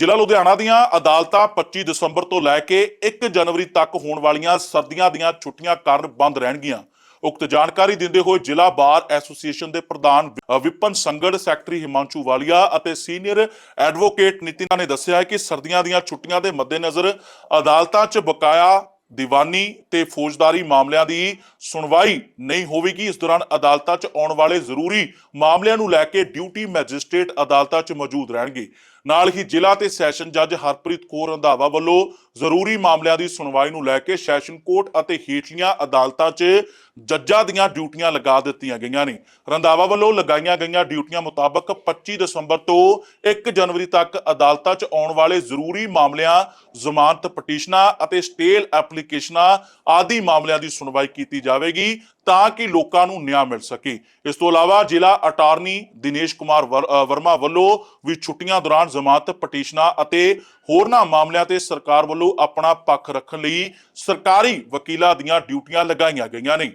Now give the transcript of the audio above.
ਜ਼ਿਲ੍ਹਾ ਲੁਧਿਆਣਾ ਦੀਆਂ ਅਦਾਲਤਾਂ 25 ਦਸੰਬਰ ਤੋਂ ਲੈ ਕੇ 1 ਜਨਵਰੀ ਤੱਕ ਹੋਣ ਵਾਲੀਆਂ ਸਰਦੀਆਂ ਦੀਆਂ ਛੁੱਟੀਆਂ ਕਾਰਨ ਬੰਦ ਰਹਿਣਗੀਆਂ। ਉਕਤ ਜਾਣਕਾਰੀ ਦਿੰਦੇ ਹੋਏ ਜ਼ਿਲ੍ਹਾ ਬਾਰ ਐਸੋਸੀਏਸ਼ਨ ਦੇ ਪ੍ਰਧਾਨ ਵਿਪਨ ਸੰਗੜ, ਸੈਕਟਰੀ ਹਿਮਾਂਸ਼ੂ ਵਾਲੀਆ ਅਤੇ ਸੀਨੀਅਰ ਐਡਵੋਕੇਟ ਨਿਤਿਨਾ ਨੇ ਦੱਸਿਆ ਹੈ ਕਿ ਸਰਦੀਆਂ ਦੀਆਂ ਛੁੱਟੀਆਂ ਦੇ ਮੱਦੇਨਜ਼ਰ ਅਦਾਲਤਾਂ 'ਚ ਬਕਾਇਆ ਦੀਵਾਨੀ ਤੇ ਫੌਜਦਾਰੀ ਮਾਮਲਿਆਂ ਦੀ ਸੁਣਵਾਈ ਨਹੀਂ ਹੋਵੇਗੀ। ਇਸ ਦੌਰਾਨ ਅਦਾਲਤਾਂ 'ਚ ਆਉਣ ਵਾਲੇ ਜ਼ਰੂਰੀ ਮਾਮਲਿਆਂ ਨੂੰ ਲੈ ਕੇ ਡਿਊਟੀ ਮੈਜਿਸਟ੍ਰੇਟ ਅਦਾਲਤਾਂ 'ਚ ਮੌਜੂਦ ਰਹਿਣਗੇ। ਨਾਲ ਹੀ ਜ਼ਿਲ੍ਹਾ ਤੇ ਸੈਸ਼ਨ ਜੱਜ ਹਰਪ੍ਰੀਤ ਕੌਰ ਰੰਧਾਵਾ ਵੱਲੋਂ ਜ਼ਰੂਰੀ ਮਾਮਲਿਆਂ ਦੀ ਸੁਣਵਾਈ ਨੂੰ ਲੈ ਕੇ ਸੈਸ਼ਨ ਕੋਰਟ ਅਤੇ ਹੇਠਲੀਆਂ ਅਦਾਲਤਾਂ 'ਚ ਜੱਜਾਂ ਦੀਆਂ ਡਿਊਟੀਆਂ ਲਗਾ ਦਿੱਤੀਆਂ ਗਈਆਂ ਨੇ। ਰੰਧਾਵਾ ਵੱਲੋਂ ਲਗਾਈਆਂ ਗਈਆਂ ਡਿਊਟੀਆਂ ਮੁਤਾਬਕ 25 ਦਸੰਬਰ ਤੋਂ 1 ਜਨਵਰੀ ਤੱਕ ਅਦਾਲਤਾਂ 'ਚ ਆਉਣ ਵਾਲੇ ਜ਼ਰੂਰੀ ਮਾਮਲਿਆਂ, ਜ਼ਮਾਨਤ ਪਟੀਸ਼ਨਾਂ ਅਤੇ ਸਟੇਲ ਐਪਲੀਕੇਸ਼ਨਾਂ ਆਦਿ ਮਾਮਲਿਆਂ ਦੀ ਸੁਣਵਾਈ ਕੀਤੀ ਜਾਵੇਗੀ। ਤਾਂ ਕਿ ਲੋਕਾਂ ਨੂੰ ਨਿਆਂ ਮਿਲ ਸਕੇ। ਇਸ ਤੋਂ ਇਲਾਵਾ ਜ਼ਿਲ੍ਹਾ ਅਟਾਰਨੀ ਦਿਨੇਸ਼ ਕੁਮਾਰ ਵਰ- ਵਰਮਾ ਵੱਲੋਂ ਵੀ ਛੁੱਟੀਆਂ ਦੌਰਾਨ ਜ਼ਮਾਨਤ ਪਟੀਸ਼ਨਾਂ ਅਤੇ ਹੋਰਨਾਂ ਮਾਮਲਿਆਂ ਤੇ ਸਰਕਾਰ ਵੱਲੋਂ ਆਪਣਾ ਪੱਖ ਰੱਖਣ ਲਈ ਸਰਕਾਰੀ ਵਕੀਲਾਂ ਦੀਆਂ ਡਿਊਟੀਆਂ ਲਗਾਈਆਂ ਗਈਆਂ ਨੇ।